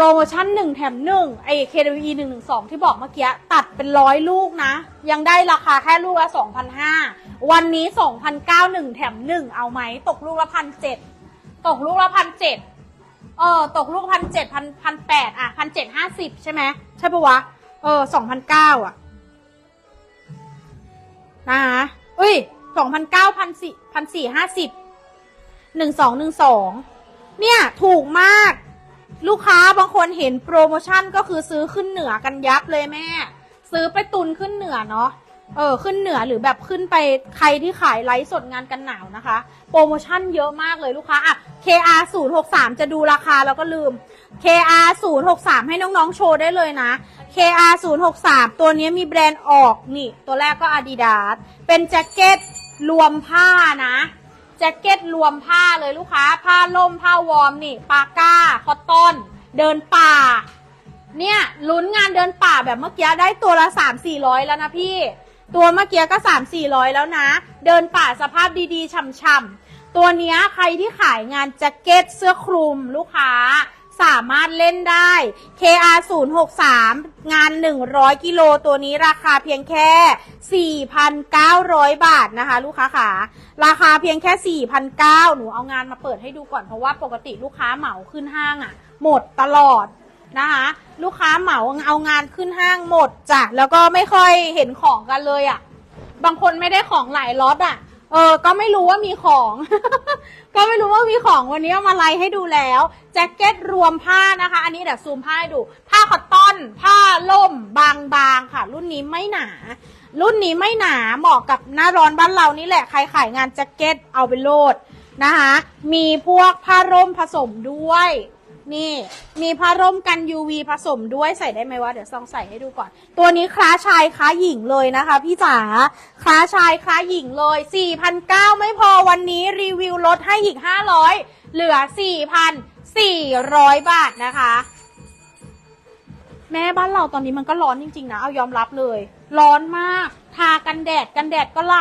รโมชั่นหนึ่งแถมหนึ่งไอ้ KWE หนึ่งหนึ่งสองที่บอกเมื่อกี้ ตัดเป็นร้อยลูกนะ ยังได้ราคาแค่ลูกละสองพันห้าวันนี้สองพันเก้าหนึ่งแถมหนึ่งเอาไหม ตกลูกละพันเจ็ดตกลูกละพันเจ็ดเออตกลูกพันเจ็ดพันพันแปดอะพันเจ็ดห้าสิบใช่ไหมใช่ปะวะ เออสองพันเก้าอะนะคะเอุ้ยสองพันเก้าพันสี่พันสี่ห้าสิบหนึ่งสองหนึ่งสองเนี่ย ถูกมาก ลูกค้าบางคนเห็นโปรโมชั่นก็คือซื้อขึ้นเหนือกันยับเลยแม่ ซื้อไปตุนขึ้นเหนือเนาะเออขึ้นเหนือหรือแบบขึ้นไปใครที่ขายไลฟ์สดงานกันหนาวนะคะ โปรโมชั่นเยอะมากเลยลูกค้าอะ KR 0 6 3จะดูราคาแล้วก็ลืม KR 0 6 3ให้น้องๆโชว์ได้เลยนะ KR 0 6 3ตัวนี้มีแบรนด์ออกนี่ ตัวแรกก็ Adidas เป็นแจ็คเก็ตรวมผ้านะ แจ็คเก็ตรวมผ้าเลยลูกค้า ผ้าล่มผ้าวอร์มนี่ปาก้า คอตตอน เดินป่า เนี่ยลุ้นงานเดินป่าแบบเมื่อกี้ได้ตัวละสามสี่ร้อยแล้วนะพี่ ตัวเมื่อกี้ก็สามสี่ร้อยแล้วนะ เดินป่าสภาพดีๆช่ำๆตัวเนี้ยใครที่ขายงานแจ็คเก็ตเสื้อคลุมลูกค้า สามารถเล่นได้ KR 0 6 3งาน 100 กิโลตัวนี้ราคาเพียงแค่ 4,900 บาทนะคะ ลูกค้าขาราคาเพียงแค่ 4,900 หนูเอางานมาเปิดให้ดูก่อนเพราะว่าปกติลูกค้าเหมาขึ้นห้างอะ่ะ หมดตลอดนะคะลูกค้าเหมาเอางานขึ้นห้างหมดจ้ะแล้วก็ไม่ค่อยเห็นของกันเลยอะ่ะ บางคนไม่ได้ของหลายล็อตอะ เออ ก็ไม่รู้ว่ามีของ ก็ไม่รู้ว่ามีของวันนี้เอามาไลให้ดูแล้ว แจ็คเก็ตรวมผ้านะคะ อันนี้เดี๋ยวซูมผ้าให้ดู ผ้าคอตตอน ผ้าล่ม บางๆค่ะ รุ่นนี้ไม่หนา รุ่นนี้ไม่หนาเหมาะกับหน้าร้อนบ้านเรานี่แหละ ใครขายงานแจ็คเก็ตเอาไปโลดนะคะ มีพวกผ้าร่มผสมด้วย นี่มีผ้าร่มกัน UV ผสมด้วยใส่ได้ไหมวะ เดี๋ยวลองใส่ให้ดูก่อน ตัวนี้คล้าชายคล้าหญิงเลยนะคะ พี่จ๋าคล้าชายคล้าหญิงเลย4,900ไม่พอวันนี้รีวิวลดให้อีก 500 เหลือ 4,400 บาทนะคะ แม่บ้านเราตอนนี้มันก็ร้อนจริง ๆ นะ เอายอมรับเลย ร้อนมากทากันแดดกันแดดก็ไหล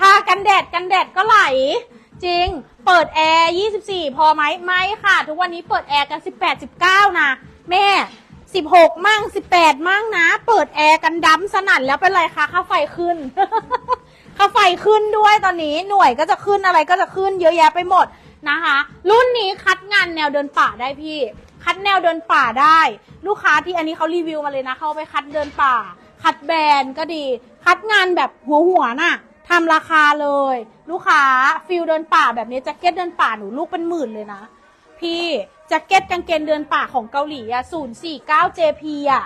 ทากันแดดกันแดดก็ไหล จริง เปิดแอร์ 24 พอไหมไม่ค่ะ ทุกวันนี้เปิดแอร์กัน 18 19 นะ แม่ 16 มั่ง 18 มั่งนะ เปิดแอร์กันดำสนั่นแล้วเป็นไรคะค่าไฟขึ้น ค่าไฟขึ้นด้วยตอนนี้หน่วยก็จะขึ้นอะไรก็จะขึ้นเยอะแยะไปหมดนะคะ รุ่นนี้คัดงานแนวเดินป่าได้พี่ คัดแนวเดินป่าได้ ลูกค้าที่อันนี้เขารีวิวมาเลยนะเขาไปคัดเดินป่า คัดแบรนด์ก็ดี คัดงานแบบหัวหัวน่ะ ทำราคาเลย ลูกค้าฟิลเดินป่าแบบนี้แจ็คเก็ตเดินป่าหนูลูกเป็นหมื่นเลยนะ พี่แจ็คเก็ตกางเกงเดินป่าของเกาหลีอะ049 JP อะ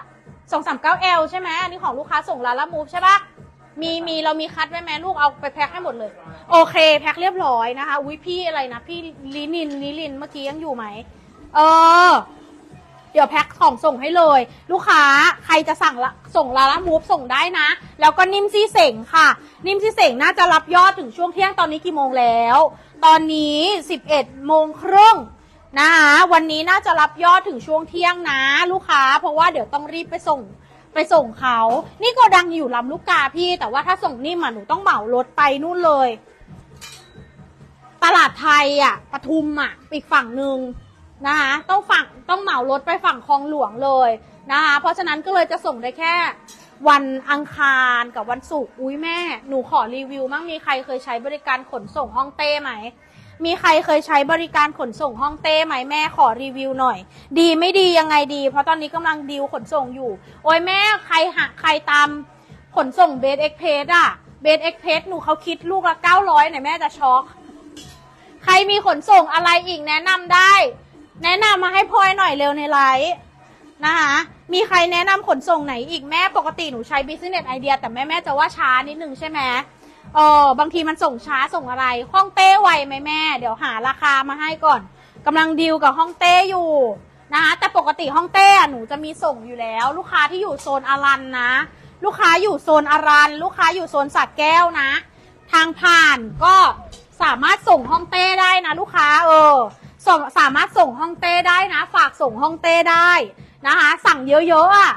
239 L ใช่ไหมอันนี้ของลูกค้าส่งลาลามูฟใช่ปะมีมีเรามีคัดไว้ไหมลูกเอาไปแพ็คให้หมดเลย โอเค แพ็คเรียบร้อยนะคะอุ้ยพี่อะไรนะ พี่ลินินลิลินเมื่อกี้ยังอยู่ไหมเออ ดี๋ยวแพ็คของส่งให้เลย ลูกค้าใครจะสั่งละส่งลาลามูฟส่งได้นะ แล้วก็นิ่มซี่เสงค่ะ นิ่มซี่เสงน่าจะรับยอดถึงช่วงเที่ยงตอนนี้กี่โมงแล้ว ตอนนี้ 11โมงครึ่งนะคะวันนี้น่าจะรับยอดถึงช่วงเที่ยงนะ ลูกค้า เพราะว่าเดี๋ยวต้องรีบไปส่งไปส่งเขา นี่ก็ดังอยู่ลำลูกกาพี่ แต่ว่าถ้าส่งนิ่มหนูต้องเหมารถไปนู่นเลย ตลาดไทยอะปทุมอะ อีกฝั่งหนึ่ง นะคะต้องฝั่งต้องเหมารถไปฝั่งคลองหลวงเลยนะคะเพราะฉะนั้นก็เลยจะส่งได้แค่วันอังคารกับวันศุกร์อุ้ยแม่ หนูขอรีวิวมั่งมีใครเคยใช้บริการขนส่งห้องเต้ไหม มีใครเคยใช้บริการขนส่งห้องเต้ไหมแม่ขอรีวิวหน่อย ดีไม่ดียังไงดี เพราะตอนนี้กำลังดีลขนส่งอยู่ โอ้ยแม่ใครหาใครตามขนส่งเบสเอ็กเพสอะเบสเอ็กเพสหนูเขาคิดลูกละเก้าร้อยไหนแม่จะช็อก ใครมีขนส่งอะไรอีกแนะนำได้ แนะนำมาให้พลอยหน่อยเร็วในไลฟ์นะคะ มีใครแนะนำขนส่งไหนอีกแม่ปกติหนูใช้ Business Idea แต่แม่แม่จะว่าช้านิดนึงใช่ไหมเออบางทีมันส่งช้าส่งอะไรห้องเต้ไวไหมแม่ เดี๋ยวหาราคามาให้ก่อนกำลังดีลกับห้องเต้อยู่นะคะแต่ปกติห้องเต้หนูจะมีส่งอยู่แล้ว ลูกค้าที่อยู่โซนอารันนะ ลูกค้าอยู่โซนอารัน ลูกค้าอยู่โซนสักแก้วนะ ทางผ่านก็สามารถส่งห้องเต้ได้นะ ลูกค้าเออ ส่งสามารถส่งห้องเต้ได้นะ ฝากส่งห้องเต้ได้นะคะ สั่งเยอะๆอะ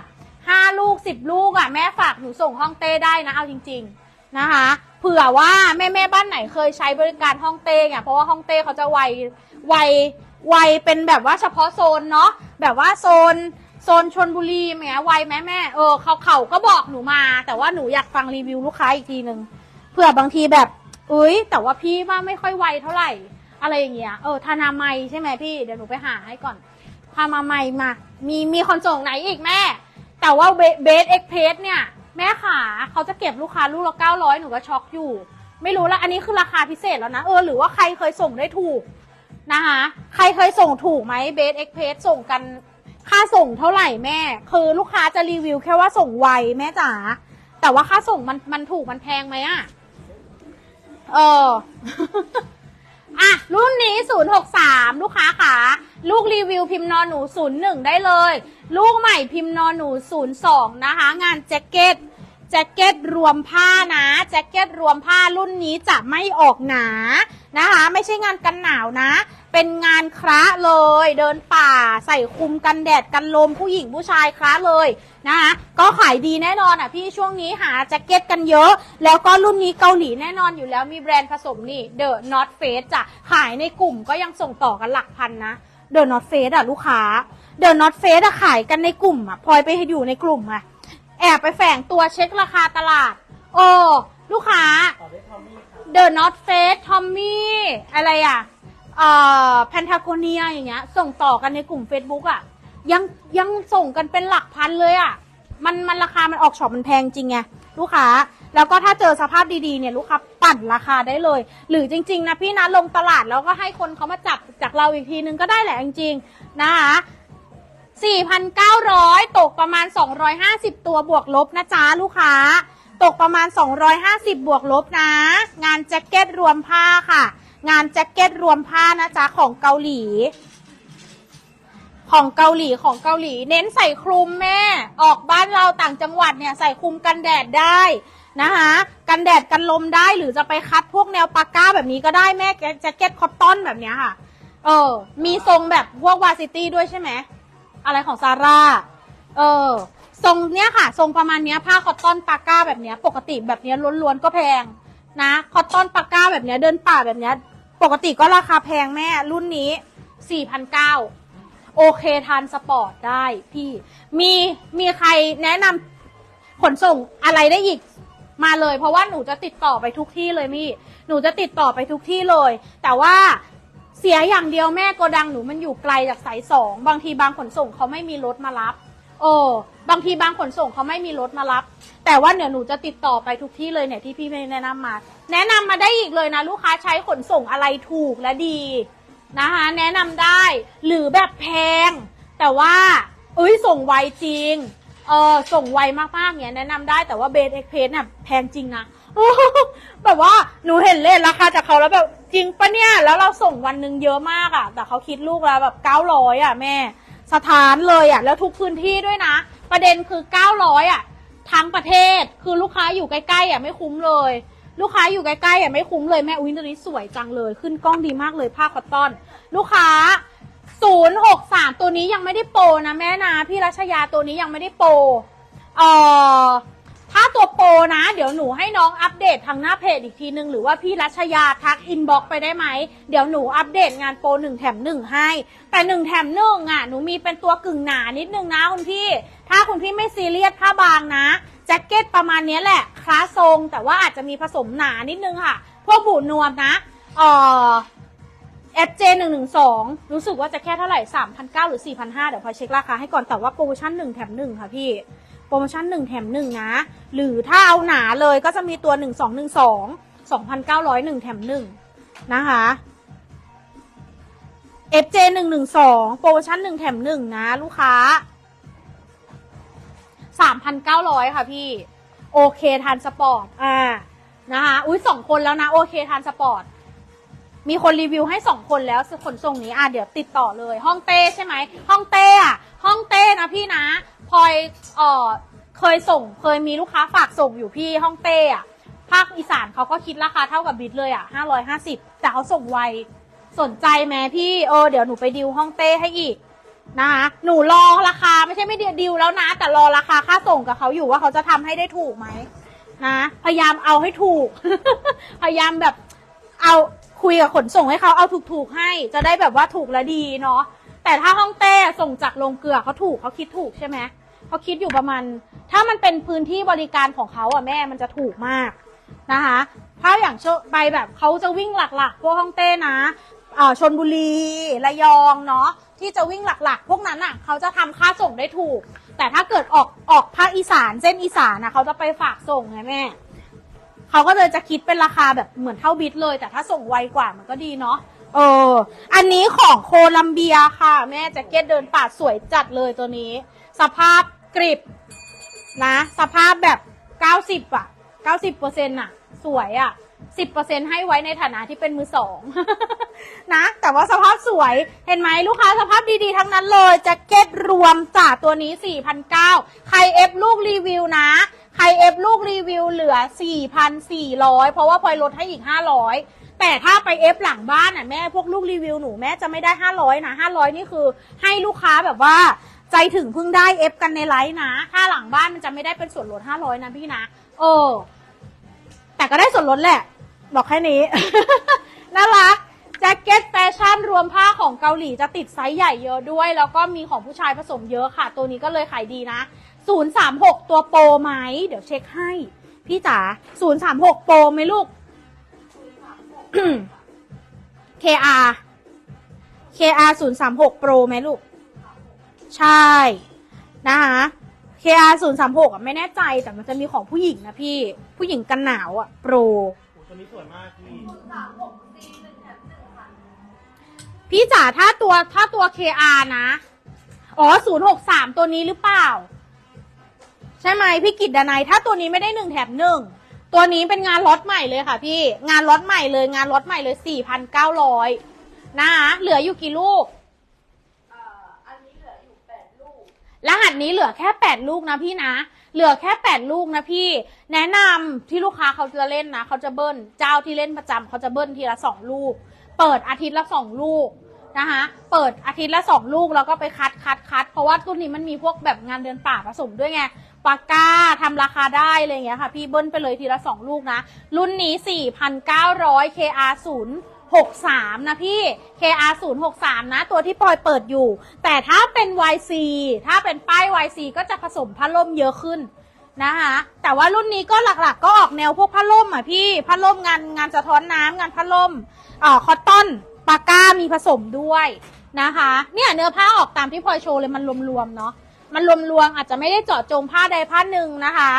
ห้าลูกสิบลูกอะแม่ฝากหนูส่งห้องเต้ได้นะเอาจริง ๆนะคะ เผื่อว่าแม่แม่ๆบ้านไหนเคยใช้บริการห้องเต้ไงเพราะว่าห้องเต้เขาจะไวไวัยวัยเป็นแบบว่าเฉพาะโซนเนาะแบบว่าโซนโซนชนบุรีแหมวัยแม่แม่เออเขาเขาก็บอกหนูมา แต่ว่าหนูอยากฟังรีวิวลูกค้าอีกทีหนึ่งเผื่อบางทีแบบเอ้ยแต่ว่าพี่ว่าไม่ค่อยไวเท่าไหร่ อะไรอย่างเงี้ยเออธนาไมใช่ไหมพี่เดี๋ยวหนูไปหาให้ก่อนพามาไมมา มีมีคนส่งไหนอีกแม่ แต่ว่าเบสเอ็กเพสเนี่ย แม่ขาเขาจะเก็บลูกค้าลูกละเก้าร้อยหนูก็ช็อกอยู่ ไม่รู้ละอันนี้คือราคาพิเศษแล้วนะเออหรือว่าใครเคยส่งได้ถูกนะคะใครเคยส่งถูกไหมเบสเอ็กเพสส่งกันค่าส่งเท่าไหร่แม่ คือลูกค้าจะรีวิวแค่ว่าส่งไวแม่จ๋าแต่ว่าค่าส่งมันมันถูกมันแพงไหมอะเออ อะรุ่นนี้ 063 ลูกค้าขาลูกรีวิวพิมพ์นอนหนู 01 ได้เลย ลูกใหม่พิมพ์นอนหนู 02 นะคะ งานแจ็คเก็ตแจ็คเก็ตรวมผ้านะแจ็คเก็ตรวมผ้ารุ่นนี้จะไม่ออกหนานะคะ ไม่ใช่งานกันหนาวนะ เป็นงานคระเลย เดินป่าใส่คุมกันแดดกันลมผู้หญิงผู้ชายคระเลย นะคะก็ขายดีแน่นอนอะพี่ช่วงนี้หาแจ็คเก็ตกันเยอะ แล้วก็รุ่นนี้เกาหลีแน่นอนอยู่แล้วมีแบรนด์ผสมนี่ The North Face จ้ะขายในกลุ่มก็ยังส่งต่อกันหลักพันนะ The North Face อะลูกค้า The North Face อะขายกันในกลุ่มอะพลอยไปอยู่ในกลุ่มอะแอบไปแฝงตัวเช็คราคาตลาด โอ้ลูกค้า The North Face Tommy อะไรอะเอ่อแพนทาโกเนียอย่างเงี้ยส่งต่อกันในกลุ่ม Facebook อะ ยังยังส่งกันเป็นหลักพันเลยอะ มันมันราคามันออกช็อปมันแพงจริงไงลูกค้า แล้วก็ถ้าเจอสภาพดีๆเนี่ยลูกค้าปั่นราคาได้เลย หรือจริง ๆ นะพี่นะลงตลาดแล้วก็ให้คนเขามาจับจากเราอีกทีนึงก็ได้แหละจริงๆนะคะ4,900 ตกประมาณ 250 ตัวบวกลบนะจ๊ะลูกค้า ตกประมาณ 250 บวกลบนะ งานแจ็คเก็ตรวมผ้าค่ะ งานแจ็คเก็ตรวมผ้านะจ๊ะของเกาหลี ของเกาหลีของเกาหลี เน้นใส่คลุมแม่ ออกบ้านเราต่างจังหวัดเนี่ยใส่คลุมกันแดดได้นะคะกันแดดกันลมได้หรือจะไปคัดพวกแนวปากก้าแบบนี้ก็ได้แม่แจ็คเก็ตคอตตอนแบบเนี้ยค่ะ เออ มีทรงแบบพวกวาซิตี้ด้วยใช่ไหมอะไรของซาร่าเออทรงเนี้ยค่ะ ทรงประมาณเนี้ยผ้าคอตตอนปาก้าแบบเนี้ย ปกติแบบเนี้ยล้วนๆก็แพงนะคอตตอนปาก้าแบบเนี้ยเดินป่าแบบเนี้ย ปกติก็ราคาแพงแม่รุ่นนี้สี่พันเก้า โอเคทานสปอร์ตได้พี่ มีมีใครแนะนำขนส่งอะไรได้อีกมาเลย เพราะว่าหนูจะติดต่อไปทุกที่เลยมี่ หนูจะติดต่อไปทุกที่เลย แต่ว่าเสียอย่างเดียวแม่โกดังหนูมันอยู่ไกลจากสายสองบางทีบางขนส่งเขาไม่มีรถมารับโอ้บางทีบางขนส่งเขาไม่มีรถมารับ แต่ว่าเดี๋ยวหนูจะติดต่อไปทุกที่เลยเนี่ยที่พี่แนะนำมา แนะนำมาได้อีกเลยนะ ลูกค้าใช้ขนส่งอะไรถูกและดี นะคะแนะนำได้หรือแบบแพง แต่ว่าเอ้ยส่งไวจริงเออส่งไวมากๆเนี่ยแนะนำได้แต่ว่าเบสเอ็กเพสเนี่ยแพงจริงนะแบบว่าหนูเห็นเลทราคาจากเขาแล้วแบบจริงปะเนี่ย แล้วเราส่งวันหนึ่งเยอะมากอะ่ะ แต่เขาคิดลูกแล้วแบบเก้าร้อยอะแม่ สถานเลยอะ แล้วทุกพื้นที่ด้วยนะ ประเด็นคือเก้าร้อยอะ ทั้งประเทศคือลูกค้าอยู่ใกล้ๆอะไม่คุ้มเลย ลูกค้าอยู่ใกล้ๆอะไม่คุ้มเลยแม่อุ้ยตัวนี้สวยจังเลย ขึ้นกล้องดีมากเลยผ้าคอตตอน ลูกค้า 063 ตัวนี้ยังไม่ได้โปรนะแม่นะพี่รัชยาตัวนี้ยังไม่ได้โปรเอ่อถ้าตัวโปรนะ เดี๋ยวหนูให้น้องอัปเดตทางหน้าเพจอีกทีนึง หรือว่าพี่รัชยาทักอินบ็อกไปได้ไหม เดี๋ยวหนูอัปเดตงานโปรหนึ่งแถมหนึ่งให้ แต่หนึ่งแถมหนึ่งอะหนูมีเป็นตัวกึ่งหนานิดนึงนะคุณพี่ ถ้าคุณพี่ไม่ซีเรียสผ้าบางนะ จ็คเก็ตประมาณนี้แหละคลาสทรงแต่ว่าอาจจะมีผสมหนานิดนึงค่ะ พวกบูนวมนะเอ่อ FJ 1 1 2รู้สึกว่าจะแค่เท่าไหร่ 3,900 หรือ 4,500 เดี๋ยวพอเช็คราคาให้ก่อนแต่ว่าโปรโมชั่น 1 แถม 1 ค่ะพี่ โปรโมชั่น 1 แถม 1 นะ หรือถ้าเอาหนาเลยก็จะมีตัว 1212 2,900 1 แถม 1 นะคะ FJ 1 1 2โปรโมชั่น 1 แถม 1 นะ ลูกค้า 3,900 ค่ะพี่ โอเคทานสปอร์ต อ่า นะคะอุ้ยสองคนแล้วนะ โอเคทานสปอร์ต มีคนรีวิวให้สองคนแล้วขนส่งนี้อะเดี๋ยวติดต่อเลย ห้องเต้ใช่ไหม ห้องเต้อะห้องเต้นะพี่นะพลอยเอ่อเคยส่ง เคยมีลูกค้าฝากส่งอยู่พี่ห้องเต้อะภาคอีสานเขาก็คิดราคาเท่ากับบิดเลยอะห้าร้อยห้าสิบแต่เขาส่งไว สนใจไหมพี่ เออ เดี๋ยวหนูไปดิวห้องเต้ให้อีก นะคะหนูรอราคาไม่ใช่ไม่เดียวดิวแล้วนะ แต่รอราคาค่าส่งกับเขาอยู่ว่าเขาจะทำให้ได้ถูกไหมนะพยายามเอาให้ถูก พยายามแบบเอาคุยกับขนส่งให้เขาเอาถูกๆให้ จะได้แบบว่าถูกและดีเนาะแต่ถ้าห้องเต้ส่งจากโรงเกลือเขาถูกเขาคิดถูกใช่ไหมเขาคิดอยู่ประมาณ ถ้ามันเป็นพื้นที่บริการของเขาอะแม่มันจะถูกมากนะคะถ้าอย่างโชไปแบบเขาจะวิ่งหลักๆพวกห้องเต้นะเอ่อชนบุรีระยองเนาะ ที่จะวิ่งหลักๆ พวกนั้นอะเขาจะทำค่าส่งได้ถูก แต่ถ้าเกิดออกออกภาคอีสานเส้นอีสานนะเขาจะไปฝากส่งไงแม่ เขาก็เลยจะคิดเป็นราคาแบบเหมือนเท่าบิตเลย แต่ถ้าส่งไวกว่ามันก็ดีเนาะเออ อันนี้ของโคลัมเบียค่ะ แม่แจ็คเก็ตเดินป่าสวยจัดเลยตัวนี้ สภาพกริบนะ สภาพแบบ 90 อะ 90เปอร์เซ็นต์อะ สวยอะ 10%ให้ไว้ในฐานะที่เป็นมือสอง นะ แต่ว่าสภาพสวยเห็นไหมลูกค้าสภาพดีๆ ทั้งนั้นเลยแจ็คเก็ตรวมจาตัวนี้ 4,900 ใครเอฟลูกรีวิวนะ ใครเอฟลูกรีวิวเหลือ 4,400 เพราะว่าพลอยลดให้อีก 500 แต่ถ้าไปเอฟหลังบ้านอะแม่พวกลูกรีวิวหนูแม่จะไม่ได้ 500 นะ 500 นี่คือให้ลูกค้าแบบว่าใจถึงเพิ่งได้เอฟกันในไลฟ์นะ ถ้าหลังบ้านมันจะไม่ได้เป็นส่วนลด 500 นะพี่นะ เออ แต่ก็ได้ส่วนลดแหละ บอกแค่นี้ น่ารัก แจ็คเก็ตแฟชั่นรวมผ้าของเกาหลีจะติดไซส์ใหญ่เยอะด้วย แล้วก็มีของผู้ชายผสมเยอะค่ะ ตัวนี้ก็เลยขายดีนะ 036 ตัวโปรไหม เดี๋ยวเช็คให้ พี่จ๋า036 โปรไหมลูก KR KR 036 Pro ไหมลูก ใช่ นะคะ KR 036อะไม่แน่ใจแต่มันจะมีของผู้หญิงนะพี่ ผู้หญิงกันหนาวอะโปรโอ้ตัวนี้สวยมากพี่ พี่จ๋าถ้าตัวถ้าตัว KR นะ อ๋อ063ตัวนี้หรือเปล่า ใช่ไหมพี่กิตดานายถ้าตัวนี้ไม่ได้หนึ่งแถมหนึ่งตัวนี้เป็นงานล็อตใหม่เลยค่ะ พี่งานล็อตใหม่เลยงานล็อตใหม่เลย4,900นะคะเหลืออยู่กี่ลูกรหัสนี้เหลือแค่8ลูกนะพี่นะ เหลือแค่8ลูกนะพี่ แนะนำที่ลูกค้าเขาจะเล่นนะเขาจะเบิ้ล เจ้าที่เล่นประจำเขาจะเบิ้ลทีละ2ลูก เปิดอาทิตย์ละ2ลูก นะคะเปิดอาทิตย์ละ2ลูกแล้วก็ไปคัดคัดคัดเพราะว่ารุ่นนี้มันมีพวกแบบงานเดินป่าผสมด้วยไงปากกาทำราคาได้อะไรอย่างเงี้ยค่ะ พี่เบิ้ลไปเลยทีละ2ลูกนะ รุ่นนี้ 4,900 KR 0 63 นะพี่ KR 0 63 นะ ตัวที่ปอยเปิดอยู่ แต่ถ้าเป็น YC ถ้าเป็นป้าย YC ก็จะผสมพัดลมเยอะขึ้นนะคะแต่ว่ารุ่นนี้ก็หลักๆก็ออกแนวพวกพัดลมอะพี่พัดลมงานงานสะท้อนน้ำงานพัดลมอ่าคอตตอน ปาก้ามีผสมด้วยนะคะ เนี่ยเนื้อผ้าออกตามที่พลอยโชว์เลยมันรวมๆเนาะ มันรวมๆอาจจะไม่ได้เจาะจงผ้าใดผ้าหนึ่งนะคะ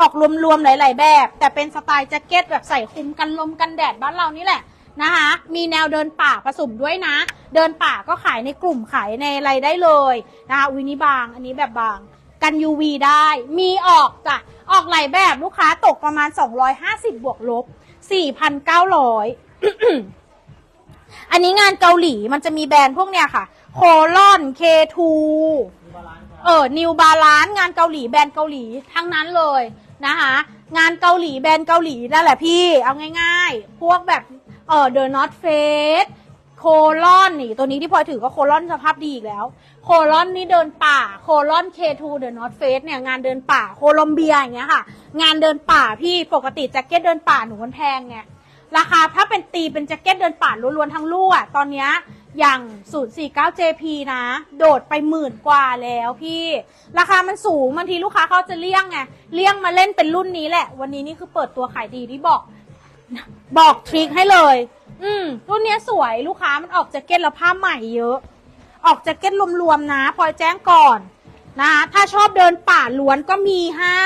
ออกรวมๆหลาย ๆ แบบ แต่เป็นสไตล์แจ็คเก็ตแบบใส่คลุมกันลมกันแดดบ้านเรานี่แหละนะคะ มีแนวเดินป่าผสมด้วยนะ เดินป่าก็ขายในกลุ่มขายในอะไรได้เลยนะคะวินิบาง อันนี้แบบบาง กัน UV ได้ มีออกจ้ะ ออกหลายแบบลูกค้าตกประมาณ 250 บวกลบ 4,900 อันนี้งานเกาหลีมันจะมีแบรนด์พวกเนี้ยค่ะ โคลอน K2 มีบาลานซ์ครับเออนิวบาลานงานเกาหลีแบรนด์เกาหลีทั้งนั้นเลยนะคะงานเกาหลีแบรนด์เกาหลีนั่นแหละพี่ เอาง่ายๆ พวกแบบเออ The North Face โคลอนนี่ ตัวนี้ที่พลอยถือก็โคลอนสภาพดีอีกแล้ว โคลอนนี่เดินป่า โคลอน K2 The North Face เนี่ยงานเดินป่าโคลอมเบียอย่างเงี้ยค่ะ งานเดินป่าพี่ปกติแจ็คเก็ตเดินป่าหนูมันแพงไง ราคาถ้าเป็นตีเป็นแจ็คเก็ตเดินป่าล้วนๆทั้งลูกอะตอนเนี้ยอย่าง 049 JP นะ โดดไปหมื่นกว่าแล้วพี่ ราคามันสูงบางทีลูกค้าเขาจะเลี่ยงไง เลี่ยงมาเล่นเป็นรุ่นนี้แหละ วันนี้นี่คือเปิดตัวขายดีที่บอก บอกทริคให้เลย อืม รุ่นนี้สวยลูกค้ามันออกแจ็คเก็ตแล้วผ้าใหม่เยอะ ออกแจ็คเก็ตรวมๆนะ พลอยแจ้งก่อนนะ ถ้าชอบเดินป่าล้วนก็มีให้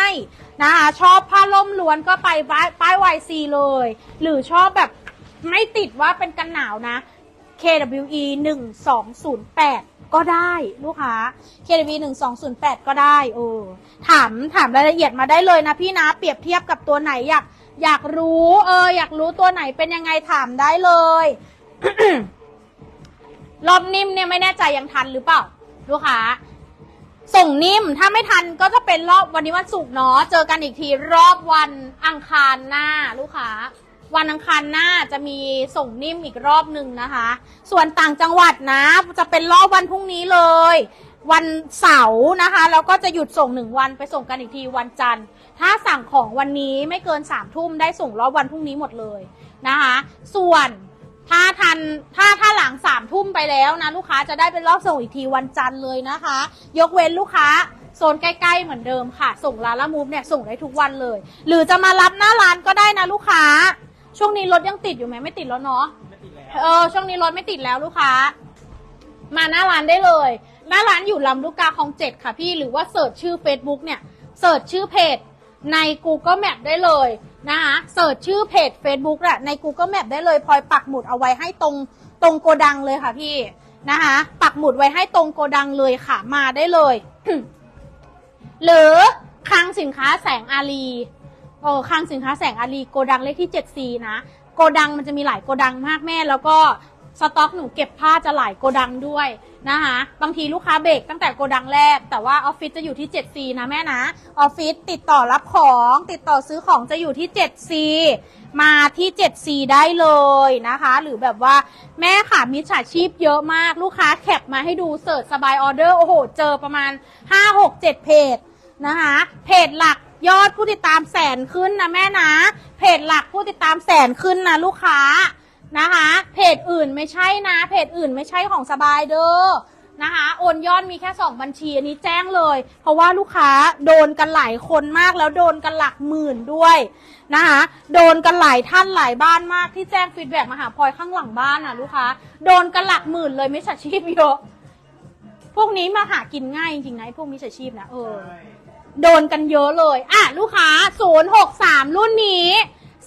นะคะชอบผ้าล่มล้วนก็ไปป้ายวายซีเลย หรือชอบแบบไม่ติดว่าเป็นกันหนาวนะ KWE 1208 ก็ได้ลูกค้า KWE 1208 ก็ได้เออถามถามรายละเอียดมาได้เลยนะพี่นะเปรียบเทียบกับตัวไหนอยากอยากรู้เอออยากรู้ตัวไหนเป็นยังไงถามได้เลยรอบนิ่มเนี่ยไม่แน่ใจยังทันหรือเปล่า ลูกค้า ส่งนิ่มถ้าไม่ทันก็จะเป็นรอบวันนี้วันศุกร์เนาะเจอกันอีกทีรอบวันอังคารหน้าลูกค้า วันอังคารหน้าจะมีส่งนิ่มอีกรอบหนึ่งนะคะ ส่วนต่างจังหวัดนะ จะเป็นรอบวันพรุ่งนี้เลย วันเสาร์นะคะแล้วก็จะหยุดส่งหนึ่งวันไปส่งกันอีกทีวันจันทร์ ถ้าสั่งของวันนี้ไม่เกินสามทุ่มได้ส่งรอบวันพรุ่งนี้หมดเลยนะคะ ส่วน ถ้าทันถ้าถ้าหลังสามทุ่มไปแล้วนะลูกค้าจะได้เป็นรอบส่งอีกทีวันจันทร์เลยนะคะ ยกเว้นลูกค้าโซนใกล้ ๆ เหมือนเดิมค่ะ ส่งร้านละมูฟเนี่ยส่งได้ทุกวันเลย หรือจะมารับหน้าร้านก็ได้นะลูกค้า ช่วงนี้รถยังติดอยู่ไหมไม่ติดแล้วเนาะไม่ติดแล้วเออช่วงนี้รถไม่ติดแล้วลูกค้า มาหน้าร้านได้เลย หน้าร้านอยู่ลำลูกกาคลองเจ็ดค่ะพี่หรือว่าเสิร์ชชื่อ Facebook เนี่ยเสิร์ชชื่อเพจใน Google Map ได้เลย นะคะเสิร์ชชื่อเพจ Facebook อะใน Google Map ได้เลยพลอยปักหมุดเอาไว้ให้ตรงตรงโกดังเลยค่ะพี่นะคะปักหมุดไว้ให้ตรงโกดังเลยค่ะมาได้เลย หรือคลังสินค้าแสงอารีเออคลังสินค้าแสงอารีโกดังเลขที่ 7C นะโกดังมันจะมีหลายโกดังมากแม่ แล้วก็สต็อกหนูเก็บผ้าจะหลายโกดังด้วย นะคะบางทีลูกค้าเบรกตั้งแต่โกดังแรก แต่ว่าออฟฟิศจะอยู่ที่ 7C นะแม่นะออฟฟิศติดต่อรับของติดต่อซื้อของจะอยู่ที่ 7C มาที่ 7C ได้เลยนะคะ หรือแบบว่าแม่ค่ะมิจฉาชีพเยอะมากลูกค้าแคปมาให้ดูเสิร์ชสบายออเดอร์โอ้โห เจอประมาณ 5 6 7 เพจนะคะเพจหลักยอดผู้ติดตามแสนขึ้นนะแม่นะ เพจหลักผู้ติดตามแสนขึ้นนะลูกค้า นะคะ เพจอื่นไม่ใช่นะ เพจอื่นไม่ใช่ของสบายเด้อนะคะ โอนยอดมีแค่ 2 บัญชีอันนี้แจ้งเลย เพราะว่าลูกค้าโดนกันหลายคนมากแล้วโดนกันหลักหมื่นด้วยนะคะ โดนกันหลายท่านหลายบ้านมากที่แจ้งฟีดแบ็กมาหาพลอยข้างหลังบ้านนะลูกค้า โดนกันหลักหมื่นเลยมิจฉาชีพเยอะ พวกนี้มาหากินง่ายจริงๆนะไอ้พวกมิจฉาชีพนะเออใช่โดนกันเยอะเลย อะลูกค้า 063 รุ่นนี้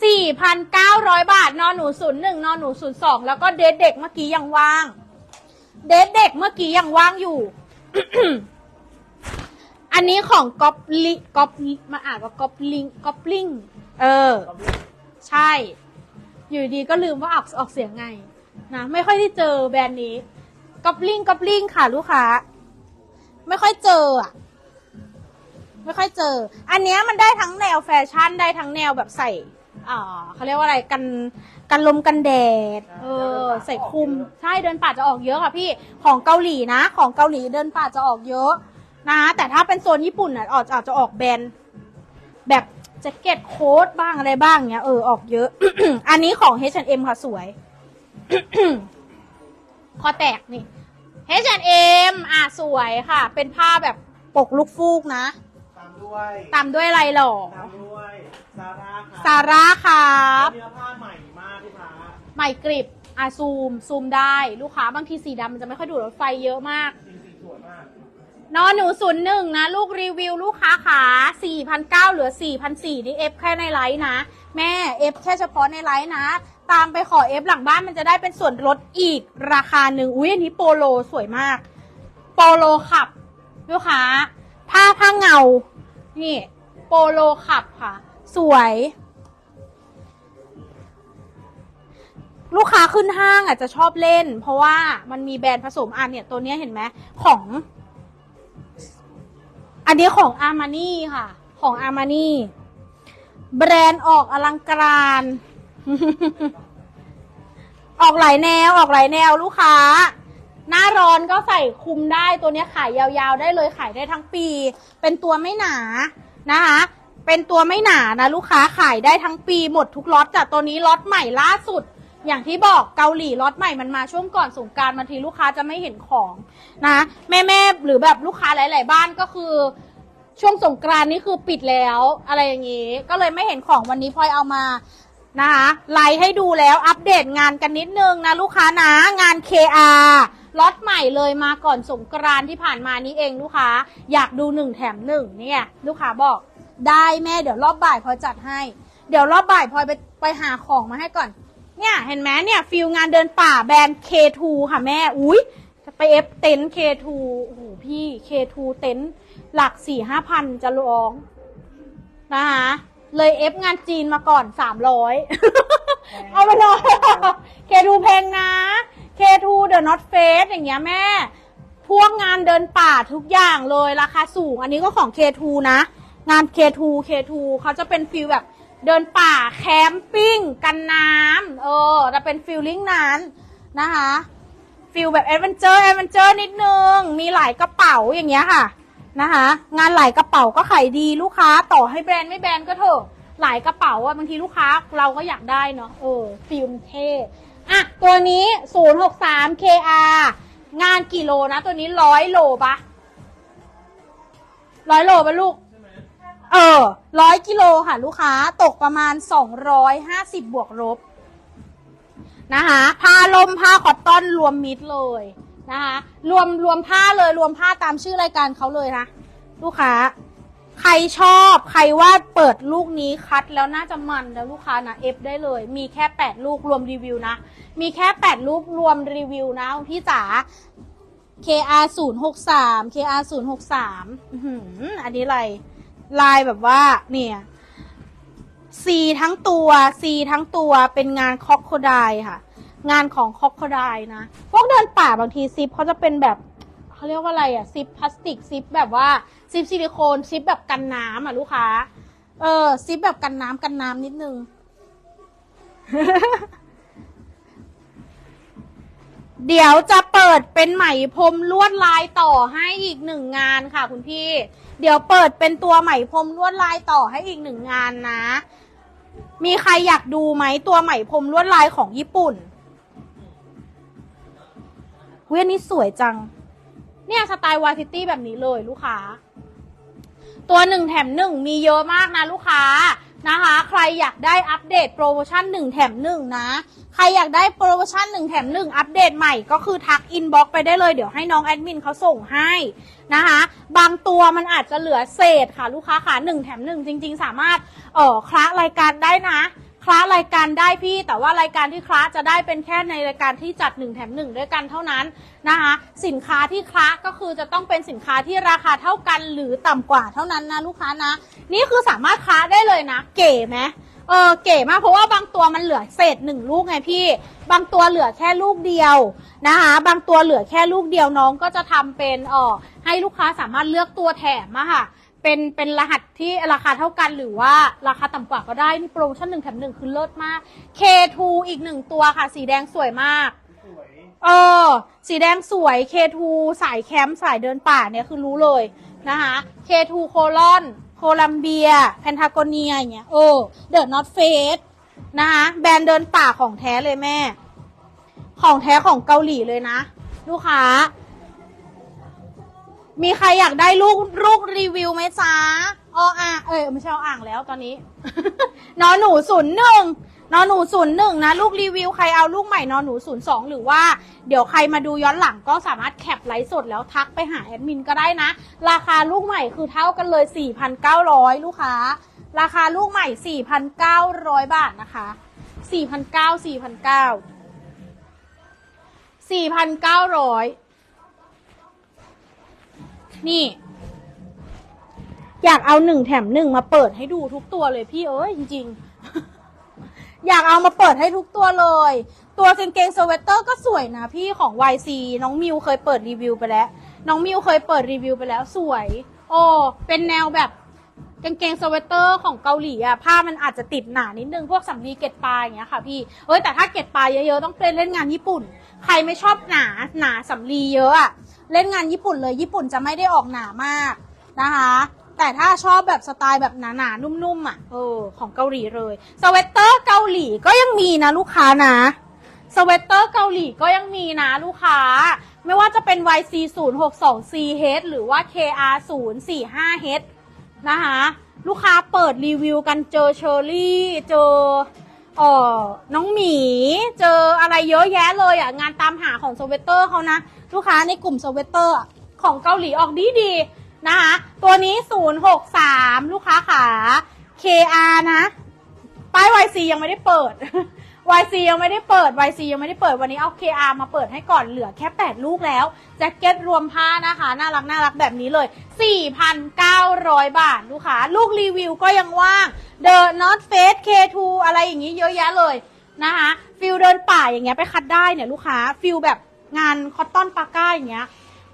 4,900 บาท นอนหนู01นอนหนู02แล้วก็เดทเด็กเมื่อกี้ยังว่าง เดทเด็กเมื่อกี้ยังว่างอยู่ อันนี้ของก๊อปลิก๊อปมาอ่านว่าก๊อปลิงก๊อปลิงเออ ใช่ อยู่ดีก็ลืมว่าออกออกเสียงไง นะ ไม่ค่อยได้เจอแบรนด์นี้ก๊อปลิงก๊อปลิงค่ะลูกค้า ไม่ค่อยเจออะไม่ค่อยเจอ อันนี้มันได้ทั้งแนวแฟชั่นได้ทั้งแนวแบบใส่ อ่าเขาเรียกว่าอะไรกันกันลมกันแดดเออใส่คลุมใช่เดินป่าจะออกเยอะค่ะพี่ของเกาหลีนะ ของเกาหลีเดินป่าจะออกเยอะนะ แต่ถ้าเป็นโซนญี่ปุ่นอะออกอาจจะออกแบรนด์แบบแจ็คเก็ตโค้ทบ้างอะไรบ้างเนี้ยเออออกเยอะ อันนี้ของ H&M ค่ะสวย คอแตกนี่ H&M อะสวยค่ะ เป็นผ้าแบบปกลูกฟูกนะตาม ด้วยตามด้วยอะไรหรอ ตามด้วยซาร่าค่ะซาร่าครับ เนื้อผ้าใหม่มากลูกค้าใหม่กริบอะซูม ซูมได้ลูกค้าบางทีสีดำมันจะไม่ค่อยดูดรถไฟเยอะมากสีสีสวยมาก นอนหนูศูนย์หนึ่งนะ ลูกรีวิวลูกค้าขาสี่พันเก้าเหลือสี่พันสี่นี่เอฟแค่ในไลฟ์นะ แม่เอฟแค่เฉพาะในไลฟ์นะ ตามไปขอเอฟหลังบ้านมันจะได้เป็นส่วนลดอีกราคาหนึ่งอุ้ยอันนี้โปโลสวยมาก โปโลขับ ลูกค้า ผ้าผ้าเงา นี่โปโลขับค่ะ สวย ลูกค้าขึ้นห้างอาจจะชอบเล่น เพราะว่ามันมีแบรนด์ผสมอันเนี่ยตัวนี้เห็นไหมของ อันนี้ของอาร์มานี่ค่ะ ของอาร์มานี่แบรนด์ออกอลังการออกหลายแนวออกหลายแนวลูกค้า หน้าร้อนก็ใส่คุมได้ตัวนี้ขายยาวๆได้เลยขายได้ทั้งปี เป็นตัวไม่หนานะคะ เป็นตัวไม่หนานะลูกค้าขายได้ทั้งปีหมดทุกล็อตจากตัวนี้ล็อตใหม่ล่าสุด อย่างที่บอกเกาหลีล็อตใหม่มันมาช่วงก่อนสงการบางทีลูกค้าจะไม่เห็นของนะ แม่ๆหรือแบบลูกค้าหลาย ๆ บ้านก็คือช่วงสงกรานนี่คือปิดแล้วอะไรอย่างนี้ ก็เลยไม่เห็นของวันนี้พลอยเอามานะคะไลฟ์ให้ดูแล้วอัปเดตงานกันนิดนึงนะลูกค้านะงาน KR ล็อตใหม่เลยมาก่อนสงกรานต์ที่ผ่านมานี้เองลูกค้า อยากดูหนึ่งแถมหนึ่งเนี่ยลูกค้าบอกได้แม่เดี๋ยวรอบบ่ายพลอยจัดให้ เดี๋ยวรอบบ่ายพลอยไปไปหาของมาให้ก่อน เนี่ยเห็นไหมเนี่ยฟิลงานเดินป่าแบรนด์ K2 ค่ะแม่อุ้ยจะไปเอฟเต็นท์ K2 โอ้โหพี่ K2 เต็นท์หลักสี่ห้าพันจะร้องนะคะเลยเอฟงานจีนมาก่อนสามร้อยเอาไปเลย K2 แพงนะ K2 The Not Face อย่างเงี้ยแม่ พวกงานเดินป่าทุกอย่างเลยราคาสูง อันนี้ก็ของ K2 นะ งาน K2 K2 เขาจะเป็นฟิลแบบเดินป่าแคมปิ้ง กันน้ำเออจะเป็นฟิลลิ่งนั้นนะคะฟิลแบบแอดเวนเจอร์แอดเวนเจอร์นิดนึง มีหลายกระเป๋าอย่างเงี้ยค่ะนะคะงานหลายกระเป๋าก็ขายดีลูกค้าต่อให้แบรนด์ไม่แบรนด์ก็เถอะหลายกระเป๋าอะบางทีลูกค้าเราก็อยากได้เนาะเออฟิลเท่ อะ ตัวนี้ 063 KR งานกี่โลนะ ตัวนี้ร้อยโลปะร้อยโลปะลูก เออร้อยกิโลค่ะ ลูกค้าตกประมาณ 250 บวกลบนะคะผ้าลมผ้าคอตตอนรวมมิดเลยนะคะรวมรวมผ้าเลยรวมผ้าตามชื่อรายการเขาเลยนะ ลูกค้า ใครชอบใครว่าเปิดลูกนี้คัดแล้วน่าจะมันแล้วลูกค้านะเอฟได้เลย มีแค่ 8 ลูกรวมรีวิวนะ มีแค่ 8 ลูกรวมรีวิวนะพี่จ๋า KR 0 6 3 KR 0 6 3อือันนี้อะไร ลายแบบว่า เนี่ย C ทั้งตัว C ทั้งตัวเป็นงานคอกโคไดค่ะ งานของคอกโคไดนะ พวกเดินป่าบางทีซิปเขาจะเป็นแบบเขาเรียกว่าอะไรอะซิปพลาสติกซิปแบบว่า ซิปซิลิโคนซิปแบบกันน้ำอะลูกค้า เออซิปแบบกันน้ำกันน้ำนิดนึง เดี๋ยวจะเปิดเป็นไหมพรมลวดลายต่อให้อีกหนึ่งงานค่ะ คุณพี่ เดี๋ยวเปิดเป็นตัวไหมพรมลวดลายต่อให้อีกหนึ่งงานนะ มีใครอยากดูไหมตัวไหมพรมลวดลายของญี่ปุ่นเว้ยนนี้สวยจัง เนี่ยสไตล์วาทิตี้แบบนี้เลยลูกค้า ตัวหนึ่งแถมหนึ่งมีเยอะมากนะลูกค้านะคะ ใครอยากได้อัปเดตโปรโมชั่นหนึ่งแถมหนึ่งนะ ใครอยากได้โปรโมชั่นหนึ่งแถมหนึ่งอัปเดตใหม่ก็คือทักอินบ็อกไปได้เลยเดี๋ยวให้น้องแอดมินเขาส่งให้นะคะ บางตัวมันอาจจะเหลือเศษค่ะลูกค้าขาหนึ่งแถมหนึ่งจริง ๆ สามารถเออคละรายการได้นะ คละรายการได้พี่ แต่ว่ารายการที่คละจะได้เป็นแค่ในรายการที่จัดหนึ่งแถมหนึ่งด้วยกันเท่านั้นนะคะสินค้าที่คละก็คือจะต้องเป็นสินค้าที่ราคาเท่ากันหรือต่ำกว่าเท่านั้นนะลูกค้านะ นี่คือสามารถคละได้เลยนะ เก๋ไหมเออเก๋มากเพราะว่าบางตัวมันเหลือเศษหนึ่งลูกไงพี่ บางตัวเหลือแค่ลูกเดียวนะคะบางตัวเหลือแค่ลูกเดียวน้องก็จะทำเป็นเออให้ลูกค้าสามารถเลือกตัวแถมอะค่ะ เป็นเป็นรหัสที่ราคาเท่ากันหรือว่าราคาต่ำกว่าก็ได้ นี่โปรโมชั่นหนึ่งแถมหนึ่งคือเลิศมาก K2 อีกหนึ่งตัวค่ะ สีแดงสวยมาก สวยเออ สีแดงสวย K2 สายแคมป์สายเดินป่าเนี่ยคือรู้เลยนะคะ K2 โคลอน โคลัมเบีย แพนทากเนียอย่างเงี้ยเออเดอะนอตเฟสนะคะแบรนด์เดินป่าของแท้เลยแม่ ของแท้ของเกาหลีเลยนะ ลูกค้า มีใครอยากได้ลูกลูกรีวิวไหมจ๊ะออ่างเอ้ยไม่ใช่ออ่างแล้วตอนนี้ นอหนูศูนย์หนึ่งนอหนูศูนย์หนึ่งนะ ลูกรีวิวใครเอาลูกใหม่นอหนูศูนย์สองหรือว่าเดี๋ยวใครมาดูย้อนหลังก็สามารถแคปไลฟ์สดแล้วทักไปหาแอดมินก็ได้นะ ราคาลูกใหม่คือเท่ากันเลย 4,900 ลูกค้า ราคาลูกใหม่ 4,900 บาทนะคะ4,900 4,900 4,900 นี่ อยากเอาหนึ่งแถมหนึ่งมาเปิดให้ดูทุกตัวเลยพี่เอ้ยจริง ๆ อยากเอามาเปิดให้ทุกตัวเลย ตัวกางเกงสเวตเตอร์ก็สวยนะพี่ของ YC น้องมิวเคยเปิดรีวิวไปแล้ว น้องมิวเคยเปิดรีวิวไปแล้วสวย โอ้เป็นแนวแบบ กางเกงสเวตเตอร์ของเกาหลีอะผ้ามันอาจจะติดหนานิดนึงพวกสำลีเกล็ดปลาอย่างเงี้ยค่ะพี่เอ้ยแต่ถ้าเกล็ดปลาเยอะๆต้องเป็นเล่นงานญี่ปุ่น ใครไม่ชอบหนาหนาสำลีเยอะอะเล่นงานญี่ปุ่นเลยญี่ปุ่นจะไม่ได้ออกหนามากนะคะ แต่ถ้าชอบแบบสไตล์แบบหนาๆนุ่มๆอะเออของเกาหลีเลยสเวตเตอร์เกาหลีก็ยังมีนะลูกค้านะสเวตเตอร์เกาหลีก็ยังมีนะลูกค้า ไม่ว่าจะเป็น YC 0 6 2 CH หรือว่า KR 0 4 5 H นะคะลูกค้าเปิดรีวิวกันเจอเชอรี่ เจอเออน้องหมี เจออะไรเยอะแยะเลยอะงานตามหาของสเวตเตอร์เขานะ ลูกค้าในกลุ่มสเวตเตอร์ของเกาหลีออกดีดีนะคะตัวนี้ 063 ลูกค้าขา KR นะ ป้าย YC ยังไม่ได้เปิด YC ยังไม่ได้เปิด YC ยังไม่ได้เปิดวันนี้เอา KR มาเปิดให้ก่อนเหลือแค่ 8 ลูกแล้ว แจ็คเก็ตรวมผ้านะคะ น่ารักน่ารักแบบนี้เลย 4,900 บาท ลูกค้า ลูกรีวิวก็ยังว่าง The North Face K2 อะไรอย่างนี้เยอะแยะเลยนะคะฟิลเดินป่าอย่างเงี้ยไปคัดได้เนี่ยลูกค้าฟิลแบบงานคอตตอนปาก้าอย่างเงี้ย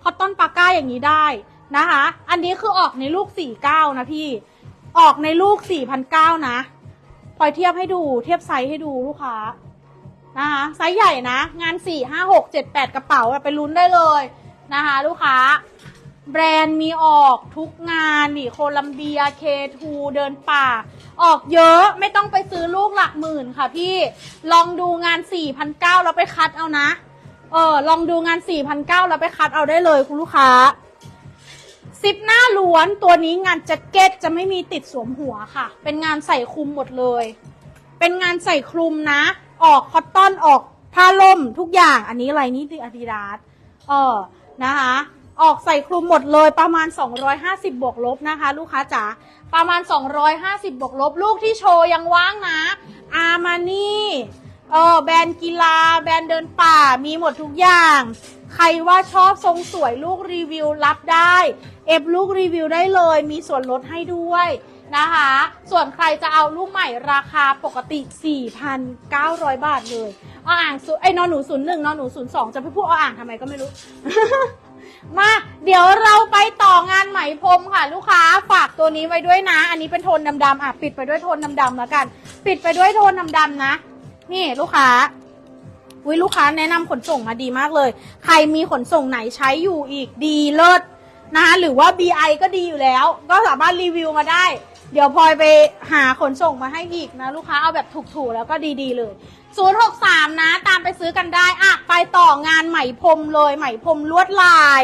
คอตตอนปาก้าอย่างนี้ได้นะคะ อันนี้คือออกในลูก 49 นะพี่ ออกในลูก 4,900นะ อยเทียบให้ดูเทียบไซส์ให้ดูลูกค้านะคะไซส์ใหญ่นะงาน4 5 6 7 8กเจ็ดแปดกระเป๋าไปลุ้นได้เลยนะคะลูกค้า แบรนด์มีออกทุกงานนี่โคลัมเบีย K2 เดินป่า ออกเยอะไม่ต้องไปซื้อลูกหลักหมื่นค่ะพี่ลองดูงาน4,900แล้วไปคัดเอานะเออลองดูงาน4,900แล้วไปคัดเอาได้เลยคุณลูกค้า ซิปหน้าล้วนตัวนี้งานแจ็คเก็ตจะไม่มีติดสวมหัวค่ะ เป็นงานใส่คลุมหมดเลย เป็นงานใส่คลุมนะ ออกคอตตอนออกผ้าล่มทุกอย่างอันนี้อะไรนี่คืออาดิดาสเออนะคะออกใส่คลุมหมดเลยประมาณ 250 บวกลบนะคะ ลูกค้าจ๋าประมาณ 250 บวกลบ ลูกที่โชว์ยังว่างนะ อามานี่เออแบรนด์กีฬา แบรนด์เดินป่ามีหมดทุกอย่าง ใครว่าชอบทรงสวยลูกรีวิวรับได้ เอฟลูกรีวิวได้เลย มีส่วนลดให้ด้วยนะคะ ส่วนใครจะเอาลูกใหม่ราคาปกติ 4,900 บาทเลยออ่างศูนย์ไอ้นอนหนูศูนย์หนึ่งนอนหนูศูนย์สองจะไปพูดออ่างทำไมก็ไม่รู้ มาเดี๋ยวเราไปต่องานไหมพรมค่ะ ลูกค้าฝากตัวนี้ไว้ด้วยนะ อันนี้เป็นโทนดำๆอะปิดไปด้วยโทนดำๆแล้วกัน ปิดไปด้วยโทนดำๆนะ นี่ลูกค้า วิลูกค้าแนะนำขนส่งมาดีมากเลย ใครมีขนส่งไหนใช้อยู่อีกดีเลิศนะคะหรือว่า BI ก็ดีอยู่แล้ว ก็สามารถรีวิวมาได้ เดี๋ยวพลอยไปหาขนส่งมาให้อีกนะ ลูกค้าเอาแบบถูกๆแล้วก็ดีๆเลย 063 นะ ตามไปซื้อกันได้อะไปต่องานไหมพรมเลยไหมพรมลวดลาย